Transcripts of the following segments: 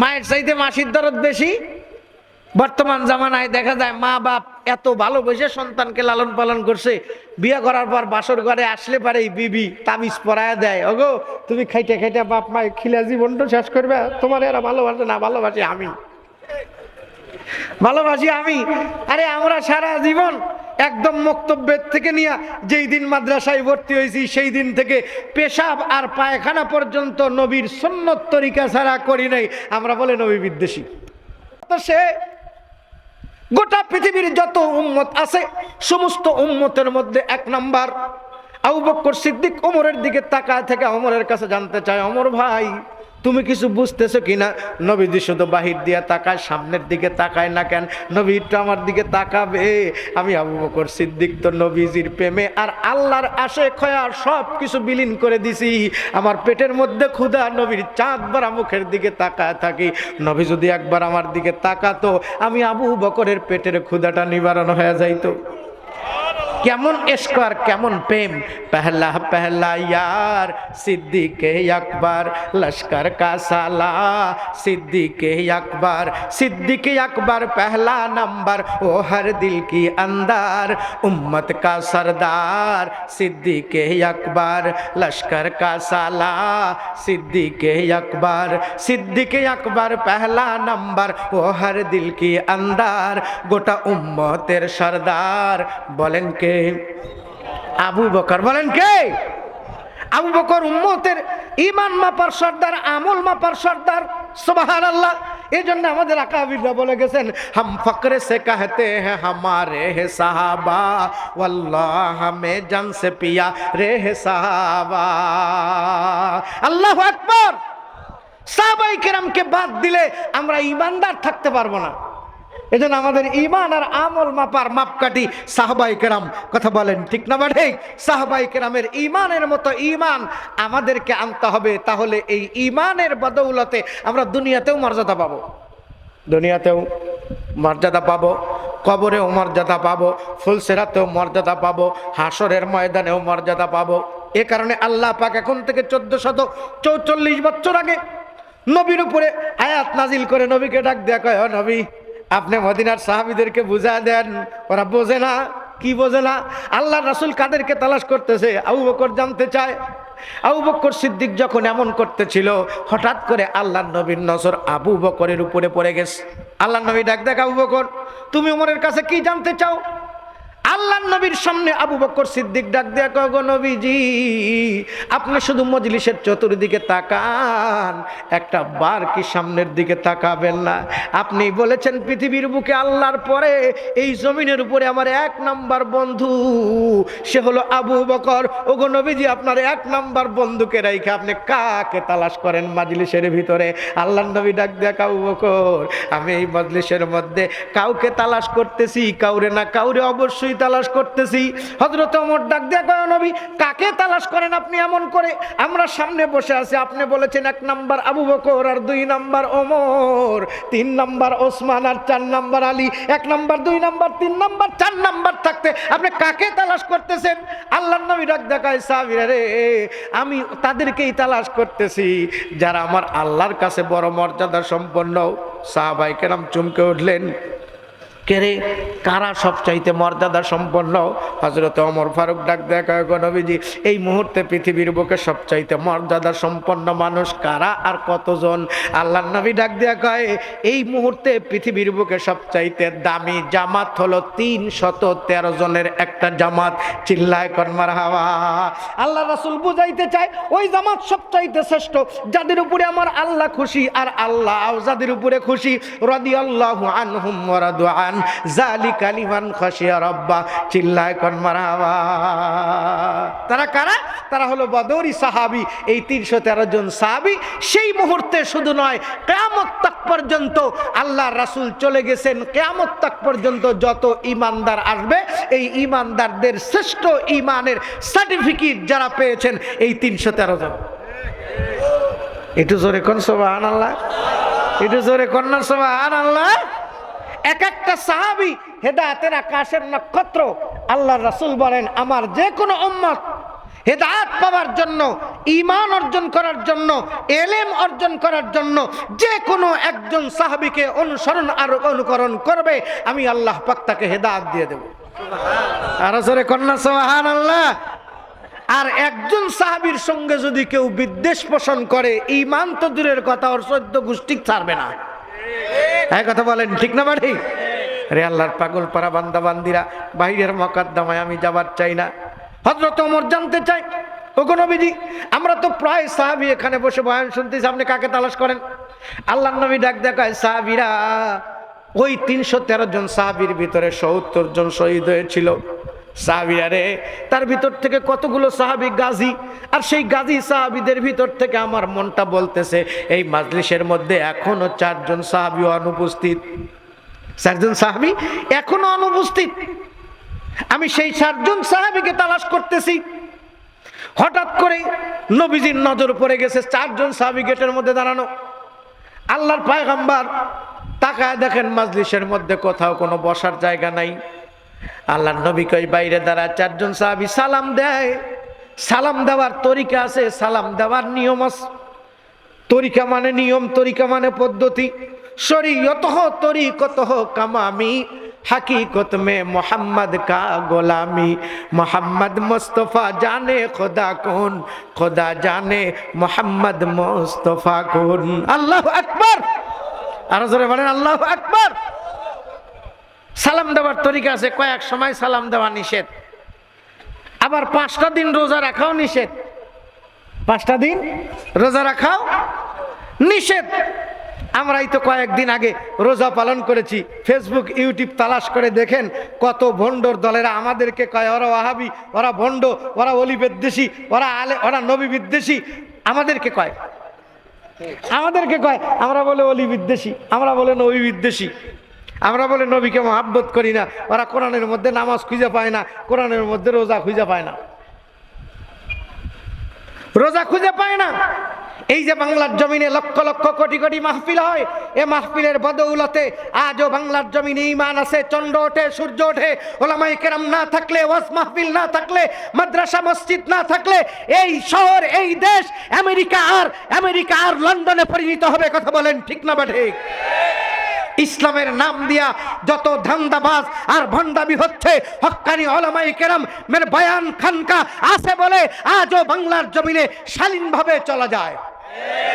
মায়ের চাইতে মাসির দরদ বেশি? বর্তমান জামানায় দেখা যায় মা বাপ এত ভালোবেসে সন্তানকে লালন পালন করছে। বিয়ে করার পর বাসর ঘরে আসলে পারে বিবি তাবিজ পরায় দেয়। ওগো, তুমি খাইতে খাইতে বাপ মায়ের খিলা জীবনটা শেষ করবে, তোমার এরা ভালোবাসে না, ভালোবাসি আমি। ভালোবাসি আমি। আরে আমরা সারা জীবন একদম বক্তব্যের থেকে নিয়ে যেই দিন মাদ্রাসায় ভর্তি হয়েছি, সেই দিন থেকে পেশাব আর পায়খানা পর্যন্ত নবীর সন্ন্যত তরিকা ছাড়া করি নাই। আমরা বলে নবী বিদ্বেষী। তো সে গোটা পৃথিবীর যত উম্মত আছে, সমস্ত উম্মতের মধ্যে এক নাম্বার। আবু বক্কর সিদ্দিক ওমরের দিকে তাকায় থেকে অমরের কাছে জানতে চায় অমর ভাই তুমি কিছু বুঝতেছো কিনা? নবীজি শুধু বাহির দিয়ে তাকায়, সামনের দিকে তাকায় না কেন? নবী একটু আমার দিকে তাকাবে। আমি আবু বকর সিদ্দিক তো নবীজির প্রেমে আর আল্লাহর আশে খয়ার সব কিছু বিলীন করে দিছি। আমার পেটের মধ্যে ক্ষুধা, নবীর চাঁদ বারা মুখের দিকে তাকায় থাকি। নবী যদি একবার আমার দিকে তাকাতো, আমি আবু বকরের পেটের ক্ষুধাটা নিবারণ হয়ে যাইতো। কেমন এসকর কেমন প্রেম পহলা পহলা ইয়ার সিদ্দিকে আকবর লস্কর কা সালা সিদ্দিকে আকবর সিদ্দিকে আকবর पहला नंबर वो हर दिल की अंदर उम्मत का सरदार सिद्दीके अकबर लश्कर का साला सिद्दीके अकबर सिद्दीके अकबर पहला नंबर वो हर दिल की अंदर গোটা উম্মতের সর্দার বলেন কে? আবু বকর। বলেন কে? আবু বকর উম্মতের ইমান মাপার সর্দার, আমল মাপার সর্দার সুবাহান আল্লাহ এই জন্য আমাদের আকাবিররা বলে গেছেন, হাম ফকরে সে কাহতে হ্যাঁ হামারে হে সাহাবা, ওয়াল্লাহ হামে জান সে পিয়া রে হে সাহাবা। আল্লাহ আকবার। সাহাবাই কেরামকে বাদ দিলে আমরা ইমানদার থাকতে পারব না। এজন্য আমাদের ইমান আর আমল মাপার মাপকাঠি সাহবাই কেরাম, কথা বলেন ঠিক না বা ঠিক সাহবাই কেরামের ইমানের মতো ইমান আমাদেরকে আনতে হবে, তাহলে এই ইমানের বদৌলতে আমরা দুনিয়াতেও মর্যাদা পাবো। দুনিয়াতেও মর্যাদা পাবো, কবরেও মর্যাদা পাবো ফুলসেরাতেও মর্যাদা পাবো হাসরের ময়দানেও মর্যাদা পাবো। এ কারণে আল্লাহ পাক এখন থেকে চোদ্দ শত চৌচল্লিশ বছর আগে নবীর উপরে আয়াত নাজিল করে নবীকে ডাক দেয়া কয় নবী আপনি মদিনার সাহাবিদেরকে বুঝা দেন, ওরা বোঝে না। কি বোঝে না? আল্লাহ রাসুল কাদেরকে তালাশ করতেছে? আবু বকর জানতে চায়। আবু বকর সিদ্দিক যখন এমন করতেছিল, হঠাৎ করে আল্লাহ নবীর নজর আবু বকরের উপরে পড়ে গেছে। আল্লাহ নবী ডাক দেখ আবু বকর, তুমি ওমরের কাছে কি জানতে চাও? আল্লাহ নবীর সামনে আবু বকর সিদ্দিক ডাক দেয়া কয়, গো নবীজি, আপনি শুধু মজলিসের চতুর্দিকে তাকান, একটা বার কি সামনের দিকে তাকাবেন না? আপনি বলেছেন, পৃথিবীর বুকে আল্লাহর পরে এই জমিনের উপরে আমার এক নাম্বার বন্ধু, সে হলো আবু বকর। ও গো নবীজি, আপনার এক নাম্বার বন্ধুকে রেখে আপনি কাকে তালাশ করেন মজলিসের ভিতরে? আল্লাহ নবী ডাক দেয়া আবু বকর, আমি এই মজলিসের মধ্যে কাউকে তালাশ করতেছি, কাউরে না, কাউরে অবশ্যই তালাশ করতেছি। হজরত অমর ডাক দেয়া কয় নবী, কাকে তালাশ করেন আপনি এমন করে? আমরা সামনে বসে আছি, আপনি বলেছেন এক নাম্বার আবু বকর আর দুই নাম্বার ওমর, তিন নাম্বার ওসমান আর চার নাম্বার আলী, এক নাম্বার, দুই নাম্বার, তিন নাম্বার, চার নাম্বার থাকতে আপনি কাকে তালাশ করতেছেন? আল্লাহ নবী ডাক দেখায় সাবিরা রে, আমি তাদেরকেই তালাশ করতেছি, যারা আমার আল্লাহর কাছে বড় মর্যাদা সম্পন্ন। সাহাবাই কেরাম চমকে উঠলেন। কেরে কারা সবচাইতে মর্যাদা সম্পন্ন? হজরত অমর ফারুক ডাক দেখা নবীজি, এই মুহূর্তে পৃথিবীর বুকে সবচাইতে মর্যাদা সম্পন্ন মানুষ কারা আর কতজন? আল্লাহ নবী ডাক দেয়া কয়, এই মুহূর্তে পৃথিবীর বুকে সবচাইতে দামি জামাত হলো তিন শত তেরো জনের একটা জামাত। চিল্লায় কনমার হাওয়া আল্লাহ রাসুল বুঝাইতে চায়, ওই জামাত সবচাইতে শ্রেষ্ঠ, যাদের উপরে আমার আল্লাহ খুশি আর আল্লাহ যাদের উপরে খুশি রদি আল্লাহ আনহুম আন জালিকা কালিমান খাশিয়া রাব্বা, চিল্লায় কোন মারহাবা তারা কারা? তারা হলো বদরি সাহাবি, এই তিনশো তেরো জন সাহাবি। সেই মুহূর্তে শুধু নয়, কেয়ামত তাক পর্যন্ত আল্লাহ রাসূল চলে গেছেন। কেয়ামত তাক পর্যন্ত যত ইমানদার আসবে, এই ইমানদারদের শ্রেষ্ঠ ইমানের সার্টিফিকেট যারা পেয়েছেন, এই তিনশো তেরো জন। একটু জোরে কোন সোবাহান আল্লাহ একটু জোরে কন্যা সোবাহান আল্লাহ এক একটা সাহাবি হেদায়তের আকাশের নক্ষত্র আল্লাহ রাসূল বলেন আমার যে কোনো উম্মত হেদায়াত পাওয়ার জন্য ইমান অর্জন করার জন্য এলেম অর্জন করার জন্য যে কোনো একজন সাহাবিকে অনুসরণ আর অনুকরণ করবে আমি আল্লাহ পাক তাকে হেদায়াত দিয়ে দেব। আর কন্যা সোহান আল্লাহ আর একজন সাহাবীর সঙ্গে যদি কেউ বিদ্বেষ পোষণ করে ইমান তো দূরের কথা ওর সদ্য গোষ্ঠী ছাড়বে না। হ্যাঁ কথা বলেন, ঠিক না বাড়ি? রে আল্লাহর পাগল পাড়া বান্দা বান্দিরা, বাইরের মকাদ্দমায় আমি যাবার চাই না। হজরত অমর জানতে চাই ও কোনো নবীজি, আমরা তো প্রায় সাহাবি এখানে বসে বয়ান শুনতেছি, আপনি কাকে তালাশ করেন? আল্লাহ নবী ডাক দেখায়, সাহাবিরা, ওই তিনশো তেরো জন সাহাবির ভিতরে সত্তর জন শহীদ হয়েছিল। সাহাবিরা রে তার ভিতর থেকে কতগুলো সাহাবি গাজী, আর সেই গাজী সাহাবিদের ভিতর থেকে আমার মনটা বলতেছে, এই মাজলিসের মধ্যে এখনও চারজন সাহাবি অনুপস্থিত। চারজন সাহাবি এখনও অনুপস্থিত। আমি সেই চারজন সাহাবিকে তালাশ করতেছি। হঠাৎ করে নবীজির নজর পড়ে গেছে চারজন সাহাবি গেটের মধ্যে দাঁড়ানো। আল্লাহর পায়গাম্বার তাকায় দেখেন মাজলিসের মধ্যে কোথাও কোনো বসার জায়গা নাই। আল্লাহ নবী কই, বাইরে দ্বারা চারজন সাহাবি সালাম দেয়। সালাম দেওয়ার তরিকা আছে, সালাম দেওয়ার নিয়ম আছে। তরিকা মানে নিয়ম, তরিকা মানে পদ্ধতি। শরীয়ত তরিকত কামামি। হাকিকত মে মোহাম্মদ কা গোলামি। মোহাম্মদ মোস্তফা জানে খোদা কোন, খোদা জানে মোহাম্মদ মোস্তফা কোন। আল্লাহ আকবর! আরও জোরে বলেন, আল্লাহ আকবর! সালাম দেওয়ার তরিকা আছে, কয়েক সময় সালাম দেওয়া নিষেধ। আবার পাঁচটা দিন রোজা রাখাও নিষেধ। পাঁচটা দিন রোজা রাখাও নিষেধ। আমরাই তো কয়েকদিন আগে রোজা পালন করেছি। ফেসবুক ইউটিউব তালাশ করে দেখেন কত ভণ্ডর দলেরা আমাদেরকে কয়, ওরা ওয়াহাবি, ওরা ভণ্ড, ওরা অলি বিদ্বেষী, ওরা আলে, ওরা নবী বিদ্বেষী। আমাদেরকে কয়। আমাদেরকে কয়, আমরা বলে অলি বিদ্বেষী, আমরা বলে নবী বিদ্বেষী। আমরা বলে, নবীকে মহাব্বত করি না। ওরা কোরআনের মধ্যে নামাজ খুঁজে পায় না, কোরআনের মধ্যে রোজা খুঁজে পায় না। রোজা খুঁজে পায় না। এই যে বাংলার জমিনে লক্ষ লক্ষ কোটি কোটি মাহফিল হয়, এ মাহফিলের বদৌলতে আজও বাংলার জমিনে ইমান আছে চন্দ্র ওঠে, সূর্য ওঠে। ওলামাই কেরাম না থাকলে, ওয়াজ মাহফিল না থাকলে, মাদ্রাসা, মসজিদ না থাকলে, এই শহর, এই দেশ, আমেরিকা আর আমেরিকা আর লন্ডনে পরিণত হবে, কথা বলেন ঠিক না বা ঠিক? ইসলামের নাম দিয়া যত ধান্দাবাজ আর ভণ্ডামি হচ্ছে হক্কানি ওলামাই কেরাম, মের বয়ান খানকা আছে বলে আজও বাংলার জমিনে শালীনভাবে চলা যায়।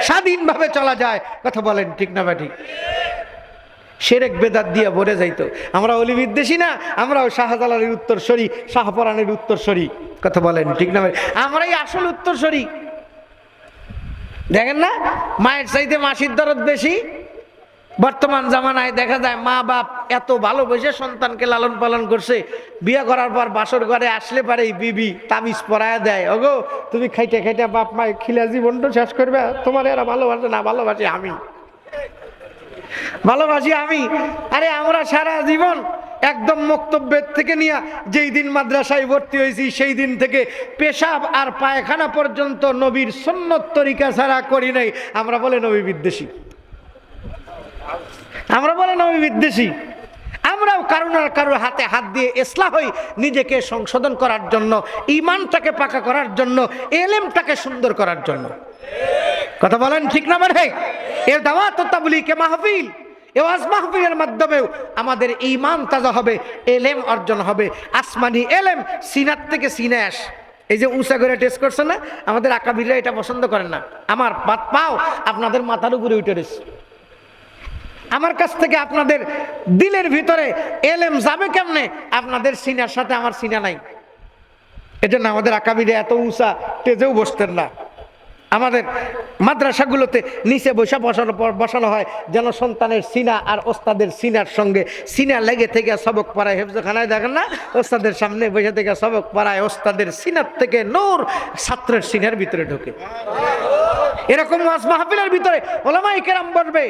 স্বাধীনভাবে চলা যায়। কথা বলেন, ঠিক না বা ঠিক সেরেক বেদাত দিয়ে ভরে যাইতো। আমরা অলি বিদ্বেষী না, আমরাও শাহজালালের উত্তরসরি শাহপরানের উত্তরসরি কথা বলেন, ঠিক না ভাই আমরাই আসল উত্তরসরি দেখেন না, মায়ের চাইতে মাসির দরদ বেশি। বর্তমান জামানায় দেখা যায় মা বাপ এত ভালোবেসে সন্তানকে লালন পালন করছে। বিয়ে করার পর বাসর ঘরে আসলে পারে বিবি তাবিজ পরায় দেয়। ওগো, তুমি খাইতে খাইতে বাপ মায় খিলা জীবনটা শেষ করবে। তোমার এরা ভালোবাসে না, ভালোবাসি আমি। ভালোবাসি আমি। আরে আমরা সারা জীবন একদম বক্তব্যের থেকে নিয়ে যেই দিন মাদ্রাসায় ভর্তি হয়েছি, সেই দিন থেকে পেশাব আর পায়খানা পর্যন্ত নবীর সন্ন্যত তরিকা ছাড়া করি নাই। আমরা বলে নবী বিদ্বেষী। আমরা বলেন আমি বিদ্বেষী। আমরাও কারও না কারোর হাতে হাত দিয়ে ইসলাম হই নিজেকে সংশোধন করার জন্য ইমানটাকে পাকা করার জন্য, এলেমটাকে সুন্দর করার জন্য। কথা বলেন ঠিক না মানে এর দাওয়াত তাবলিকে মাহফিল এওয়াজ মাহফিলের মাধ্যমেও আমাদের ইমান তাজা হবে, এলেম অর্জন হবে। আসমানি এলেম সিনার থেকে সিনে আস। এই যে উঁচা করে টেস্ট করছে না, আমাদের আকাবিরা এটা পছন্দ করেন না। আমার পাত পাও, আপনাদের মাথার উপরে উঠে রয়েছে। আমার কাছ থেকে আপনাদের দিলের ভিতরে এলেম যাবে কেমনে? আপনাদের সিনার সাথে আমার সিনা নাই। এজন্য আমাদের আকাবিরে এত উঁচা তেজেও বসতেন না। আমাদের মাদ্রাসাগুলোতে নিচে বসে বসানোর পর বসানো হয় যেন সন্তানের সিনা আর ওস্তাদের সিনার সঙ্গে। সিনা লেগে থেকে সবক পড়ায়, হেফজখানায় দেখেন না? ওস্তাদের সামনে বসে থেকে সবক পড়ায় ওস্তাদের সিনার থেকে নূর ছাত্রের সিনার ভিতরে ঢোকে। এরকম মাহফিলের ভিতরে ওলামাই কেরাম বসবে।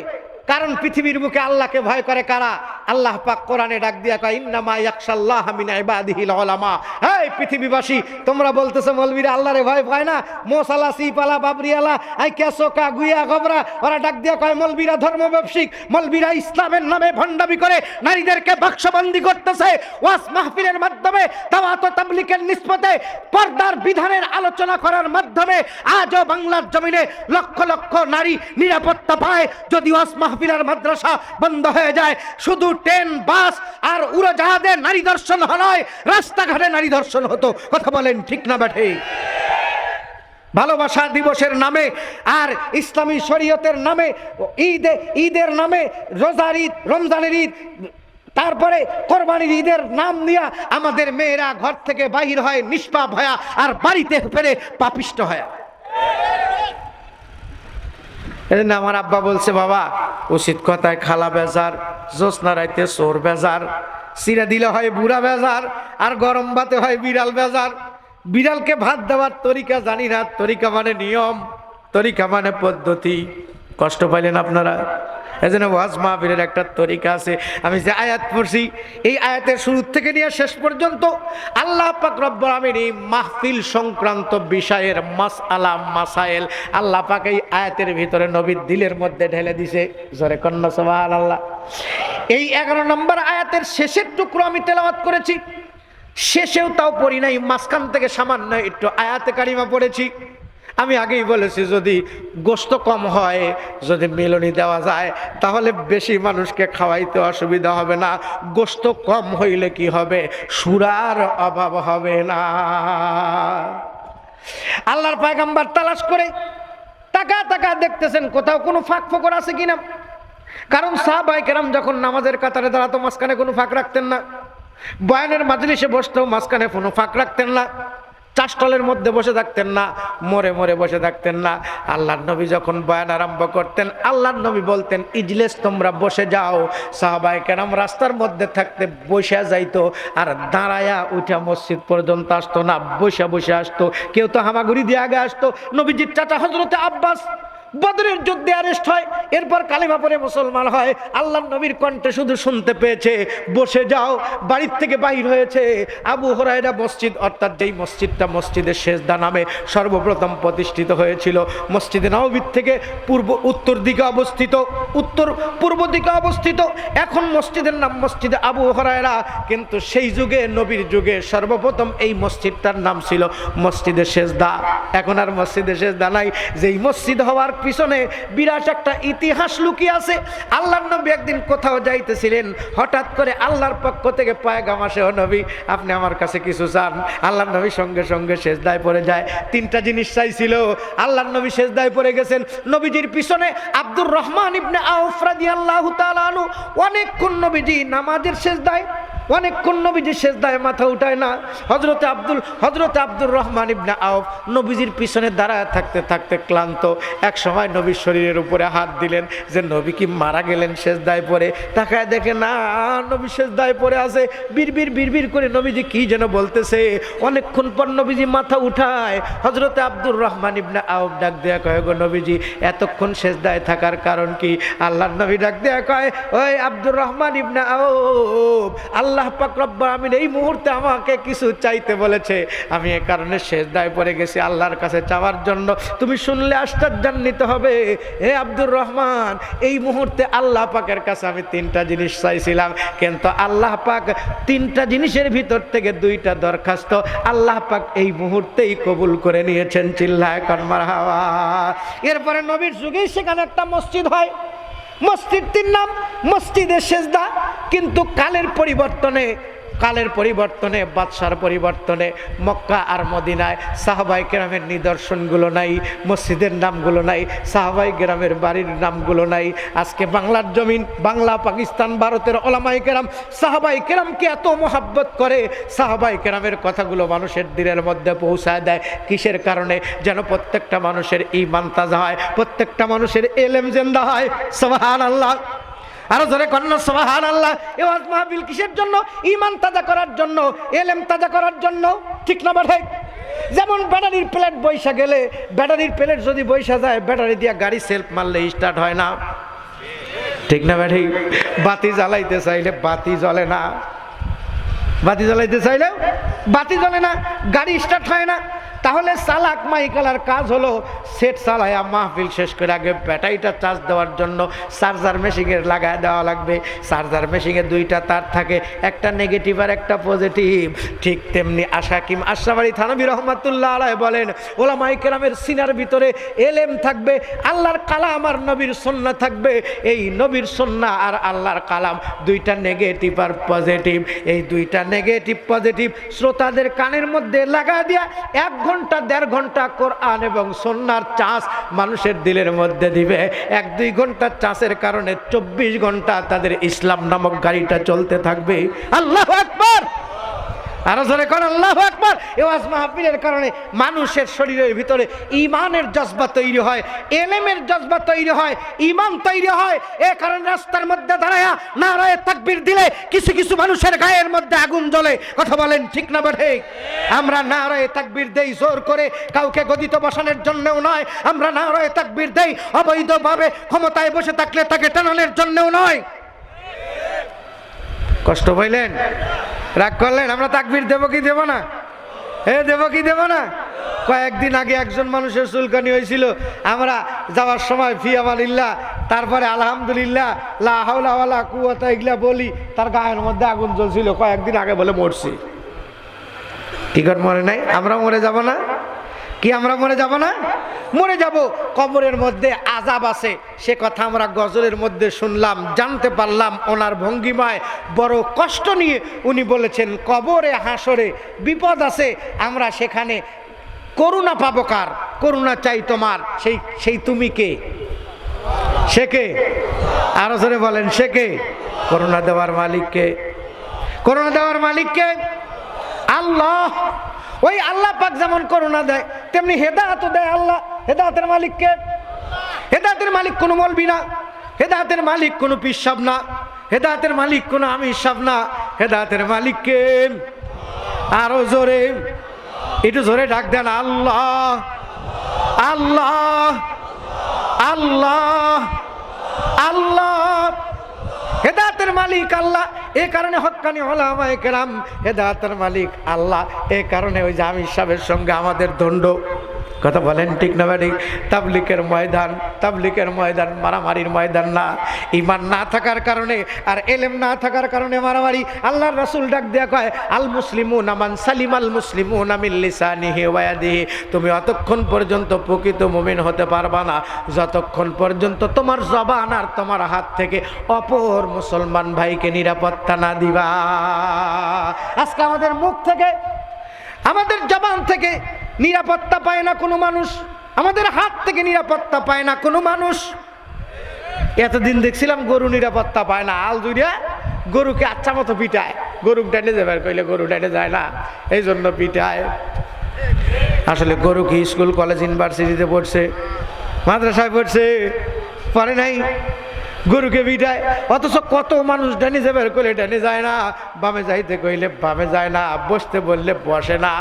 কারণ পৃথিবীর বুকে আল্লাহকে ভয় করে কারা? আল্লাহ পাক কোরআনে ডাক দিয়া কয়, ইন্নামা ইয়াকশাল্লাহ মিন ইবাদিহিল উলামা। এই পৃথিবীবাসী, তোমরা বলতেছো মৌলবীরা, আল্লাহরে ভয় পায় না। মোসালা সিপালা বাবরিয়ালা আই কেসোকা গুইয়া, গবরা। ওরা ডাক দিয়া কয়, মৌলবীরা ধর্ম ব্যবসিক মৌলবীরা ইসলামের নামে ভণ্ডামি করে নারীদেরকে বাক্সবন্দি করতেছে। ওয়াস মাহফিলের মাধ্যমে, দাওয়াত ও তাবলিকের নিসবতে পর্দার বিধানের আলোচনা করার মাধ্যমে আজও বাংলার জমিনে লক্ষ লক্ষ নারী নিরাপত্তা পায়। যদি ওয়াজ মাহফিলার মাদ্রাসা বন্ধ হয়ে যায়। শুধু ট্রেন, বাস আর উড়োজাহাজে নারী দর্শন নয় রাস্তাঘাটে নারী দর্শন হতো। কথা বলেন ঠিক না ব্যাঠে? ভালোবাসা দিবসের নামে আর ইসলামী শরীয়তের নামে, ঈদে, ঈদের নামে রোজার ঈদ, রমজানের ঈদ, তারপরে কোরবানির ঈদের নাম নিয়ে আমাদের মেয়েরা ঘর থেকে বাহির হয়, নিষ্পাপ হয়া আর বাড়িতে ফেরে পাপিষ্ট হয়া। এজন্য আমার আব্বা বলছে, বাবা, উচিত কথায় খালা বেজার জোসনা রাইতে সোর বেজার সিরা দিলে হয় বুড়া বেজার আর গরম বাতে হয় বিড়াল বেজার। বিড়ালকে ভাত দেওয়ার তরিকা জানি না, তরিকা মানে নিয়ম, তরিকা মানে পদ্ধতি। কষ্ট পাইলেন আপনারা? এজন্য ওয়াজ মাহফিলের একটা তরিকা আছে। আমি যে আয়াত পড়ছি, এই আয়াতের শুরু থেকে নিয়ে শেষ পর্যন্ত আল্লাহ পাক রব্বুল আমিন এই মাহফিল সংক্রান্ত বিষয়ের মাস আলা মাসাইল আল্লাহ পাক এই আয়াতের ভিতরে নবীর দিলের মধ্যে ঢেলে দিছে। জোরে কন্যা সবাল আল্লাহ এই এগারো নম্বর আয়াতের শেষের টুকরো আমি তেলাওয়াত করেছি। শেষেও তাও পড়ি নাই, মাঝখান থেকে সামান্য একটু আয়াতে কারিমা পড়েছি। আমি আগেই বলেছি, যদি গোস্ত কম হয়, যদি মেলনি দেওয়া যায়, তাহলে বেশি মানুষকে খাওয়াইতে অসুবিধা হবে না। গোস্ত কম হইলে কি হবে? সুরার অভাব হবে না। আল্লাহর পায়গাম্বার তালাশ করে টাকা টাকা দেখতেছেন, কোথাও কোনো ফাঁক ফোকর আছে কিনা? কারণ সাহাবাই কেরাম যখন নামাজের কাতারে দাঁড়াতো, মাঝখানে কোনো ফাঁক রাখতেন না। বয়ানের মাজলিসে বসতেও মাঝখানে কোনো ফাঁক রাখতেন না। চাষটলের মধ্যে বসে থাকতেন না, মরে মরে বসে থাকতেন না। আল্লাহর নবী যখন বয়ান আরম্ভ করতেন, আল্লাহর নবী বলতেন, ইজলেস, তোমরা বসে যাও। সাহাবাই কেরাম রাস্তার মধ্যে থাকতে বসে যাইতো, আর দাঁড়ায়া উঠা মসজিদ পর্যন্ত আসতো না বসে বসে আসতো। কেউ তো হামাগুড়ি দিয়ে আগে আসতো। নবীজির চাচা হজরতে আব্বাস বদরের যুদ্ধে অ্যারেস্ট হয়, এরপর কালিমা পরে মুসলমান হয়। আল্লাহ নবীর কণ্ঠে শুধু শুনতে পেয়েছে, বসে যাও, বাড়ির থেকে বাহির হয়েছে। আবু হরাইরা মসজিদ, অর্থাৎ যেই মসজিদটা মসজিদের শেষদা নামে সর্বপ্রথম প্রতিষ্ঠিত হয়েছিল, মসজিদে নবীর থেকে পূর্ব উত্তর দিকে অবস্থিত, উত্তর পূর্ব দিকে অবস্থিত। এখন মসজিদের নাম মসজিদে আবু হরাইরা কিন্তু সেই যুগে, নবীর যুগে সর্বপ্রথম এই মসজিদটার নাম ছিল মসজিদের শেষদা এখন আর মসজিদের শেষদা নাই। যেই মসজিদ হওয়ার পিছনে বিরাট একটা ইতিহাস লুকিয়ে আছে। আল্লাহর নবী একদিন কোথাও যাইতেছিলেন, হঠাৎ করে আল্লাহর পক্ষ থেকে পায়গাম আসে, ও নবী, আপনি আমার কাছে কিছু চান। আল্লাহর নবী সঙ্গে সঙ্গে শেষদায় পড়ে যায়। তিনটা জিনিস চাইছিল। আল্লাহর নবী শেষদায় পড়ে গেছেন। নবীজির পিছনে আব্দুর রহমান ইবনে আউফ রাদিয়াল্লাহু তাআলা আনহু। অনেকক্ষণ নবীজি নামাজের শেষদায় অনেকক্ষণ নবীজির শেষদায় মাথা উঠায় না। হজরতে আব্দুল হজরতে আব্দুর রহমান ইবনে আউফ নবীজির পিছনে দাঁড়ায় থাকতে থাকতে ক্লান্ত। এক সময় নবীর শরীরের উপরে হাত দিলেন যে, নবী কি মারা গেলেন শেষদায় পরে তাকায় দেখে, না, নবী শেষদায় পরে আছে। বিড়বির বিড়বির করে নবীজি কি যেন বলতেছে। অনেকক্ষণ পর নবীজি মাথা উঠায়। হজরতে আব্দুর রহমান ইবনে আউফ ডাক দেয়া কয়, গো নবীজি, এতক্ষণ শেষদায় থাকার কারণ কি? আল্লাহর নবী ডাক দেয়া কয়, ওই আব্দুর রহমান ইবনে আউফ আল্লাহ পাক রব্বুল আমিন এই মুহূর্তে আমাকে কিছু চাইতে বলেছে। আমি এ কারণে শেষ দায় পড়ে গেছি আল্লাহর কাছে চাওয়ার জন্য। তুমি শুনলে আশ্চর্যান্বিত হবে। হে আব্দুর রহমান, এই মুহূর্তে আল্লাহ পাকের কাছে আমি তিনটা জিনিস চাইছিলাম। কিন্তু আল্লাহ পাক তিনটা জিনিসের ভিতর থেকে দুইটা দরখাস্ত আল্লাহ পাক এই মুহূর্তেই কবুল করে নিয়েছেন। চিল্লায় কর্মার হাওয়া। এরপরে নবীর যুগেই সেখানে একটা মসজিদ হয়। মসজিদটির নাম মসজিদের শেষদা কিন্তু কালের পরিবর্তনে কালের পরিবর্তনে, বাদশার পরিবর্তনে, মক্কা আর মদিনায় সাহাবাই গ্রামের নিদর্শনগুলো নাই, মসজিদের নামগুলো নাই, সাহাবাই গ্রামের বাড়ির নামগুলো নাই। আজকে বাংলার জমিন, বাংলা, পাকিস্তান, ভারতের ওলামাই কেরাম, সাহাবাই কেরামকে এত মোহাব্বত করে, সাহাবাই কেরামের কথাগুলো মানুষের দিলের মধ্যে পৌঁছায় দেয়। কিসের কারণে? যেন প্রত্যেকটা মানুষের ইমান তাজা হয়, প্রত্যেকটা মানুষের এলেম জেন্দা হয়। সবাহান আল্লাহ আরও ধরে কন্যা সবাহান আল্লাহ এ ওয়াজ মাহবিল কিসের জন্য? ইমান তাজা করার জন্য, এলেম তাজা করার জন্য। ঠিক না বাঠাই যেমন ব্যাটারির প্লেট বৈশা গেলে, ব্যাটারির প্লেট যদি বৈশা যায়, ব্যাটারি দিয়ে গাড়ি সেলফ মারলে স্টার্ট হয় না। ঠিক না ব্যাটারি বাতি জ্বালাইতে চাইলে বাতি জ্বলে না। বাতি জ্বালাইতে চাইলেও বাতি জ্বলে না। গাড়ি স্টার্ট হয় না। তাহলে চালাক মাইকালার কাজ হলো সেট চালায়া মাহফিল শেষ করে আগে ব্যাটারিটা চার্জ দেওয়ার জন্য চার্জার মেশিনের লাগায় দেওয়া লাগবে। চার্জার মেশিনে দুইটা তার থাকে, একটা নেগেটিভ আর একটা পজিটিভ ঠিক তেমনি আশাকিম আলী থানবী রহমাতুল্লাহ আলাই বলেন ওলা মাইকেরামের সিনার ভিতরে এলেম থাকবে, আল্লাহর কালাম আর নবীর সন্না থাকবে। এই নবীর সন্না আর আল্লাহর কালাম দুইটা নেগেটিভ আর পজিটিভ এই দুইটা নেগেটিভ পজিটিভ শ্রোতাদের কানের মধ্যে লাগা দিয়া এক দেড় ঘণ্টা কোরআন এবং সন্ন্যার চাষ মানুষের দিলের মধ্যে দিবে। এক, দুই ঘণ্টা চাষের কারণে চব্বিশ ঘণ্টা তাদের ইসলাম নামক গাড়িটা চলতে থাকবে। আল্লাহ আকবার! আরও জোরে কর, আল্লাহ আকবার। এ ওয়াজ মাহফিলের কারণে মানুষের শরীরের ভিতরে ইমানের জজবা তৈরি হয়, এলেমের জজবা তৈরি হয় ইমান তৈরি হয়। এ কারণে রাস্তার মধ্যে দাঁড়ায়া নারায় তাকবীর দিলে কিছু কিছু মানুষের গায়ের মধ্যে আগুন জ্বলে। কথা বলেন ঠিক না বেঠে আমরা নারায় তাকবীর দেই জোর করে, কাউকে গদিত বসানোর জন্যও নয়। আমরা নারায় তাকবীর দেই অবৈধভাবে ক্ষমতায় বসে থাকলে তাকে টানানোর জন্যও নয়। কষ্ট পাইলেন? রাগ করলেন? আমরা তাকবির দেবো কি দেবো না? এ দেবো কি দেবো না? কয়েকদিন আগে একজন মানুষের চুলকানি হয়েছিল। আমরা যাওয়ার সময় ফি আমালিল্লাহ, তারপরে আলহামদুলিল্লাহ, লা হাওলা ওয়ালা কুয়াতা এগুলা বলি, তার গায়ের মধ্যে আগুন জ্বলছিল, কয়েকদিন আগে বলে মরছি। টিকট মরে নাই? আমরা মরে যাব না? কি আমরা মরে যাব না? মরে যাব। কবরের মধ্যে আজাব আছে। সে কথা আমরা গজলের মধ্যে শুনলাম, জানতে পারলাম ওনার ভঙ্গিমায় বড় কষ্ট নিয়ে উনি বলেছেন, কবরে হাসরে বিপদ আছে, আমরা সেখানে করুণা পাবো কার? করুণা চাই তোমার। সেই সেই তুমি কে? সে কে? আরও জোরে বলেন, সে কে? করুণা দেওয়ার মালিককে করুণা দেওয়ার মালিককে আল্লাহ। ওই আল্লাহ পাক যেমন করুণা দেয় তেমনি হেদাহাতও দেয় আল্লাহ। হেদাহাতের মালিককে হেদাহাতের মালিক কোনো মলবি না। হেদাহাতের মালিক কোনো পিসাব না। হেদাহাতের মালিক কোনো আমি সাব না। হেদাহাতের মালিককে আরও জোরে। একটু জোরে ডাক দেন, আল্লাহ। আল্লাহ। আল্লাহ। আল্লাহ। মালিক আল্লাহ। এ কারণে হকানি হলামায় কেরাম, হেদায়াতের মালিক আল্লাহ। এ কারণে ওই জামির সাহেবের সঙ্গে আমাদের দণ্ড। কথা বলেন ঠিক না ঠিক তাবলিকের ময়দান তাবলিকের ময়দান, মারামারির ময়দান না। ইমান না থাকার কারণে আর এলেম না থাকার কারণে মারামারি। আল্লাহর রাসূল ডাক দেয়া কয়, আল মুসলিমুন নামান সালিম আল মুসলিমুন আমিল লিসানিহি ওয়াদিহি তুমি অতক্ষণ পর্যন্ত প্রকৃত মুমিন হতে পারবা না। যতক্ষণ পর্যন্ত তোমার জবান আর তোমার হাত থেকে অপর মুসলমান ভাইকে নিরাপত্তা না দিবা। আজকে আমাদের মুখ থেকে, আমাদের জবান থেকে নিরাপত্তা পায় না কোনো মানুষ। আমাদের হাত থেকে নিরাপত্তা পায় না কোনো মানুষ। এতদিন দেখছিলাম গরু নিরাপত্তা পায় না। আল দুইরা গরুকে আচ্ছা মতো পিটায়। গরু ডাইনে যাবার কইলে গরু ডাইনে যায় না। এই জন্য পিটায়। আসলে গরু কি স্কুল, কলেজ, ইউনিভার্সিটিতে পড়ছে, মাদ্রাসায় পড়ছে? পড়ে নাই। গরুকে বিটায় অথচ কত মানুষ ডানি যাবে করলে ডানি যায় না, বামে যাইতে কইলে বামে যায় না, বসতে বললে বসে না।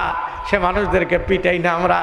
সে মানুষদেরকে পিটাই না আমরা।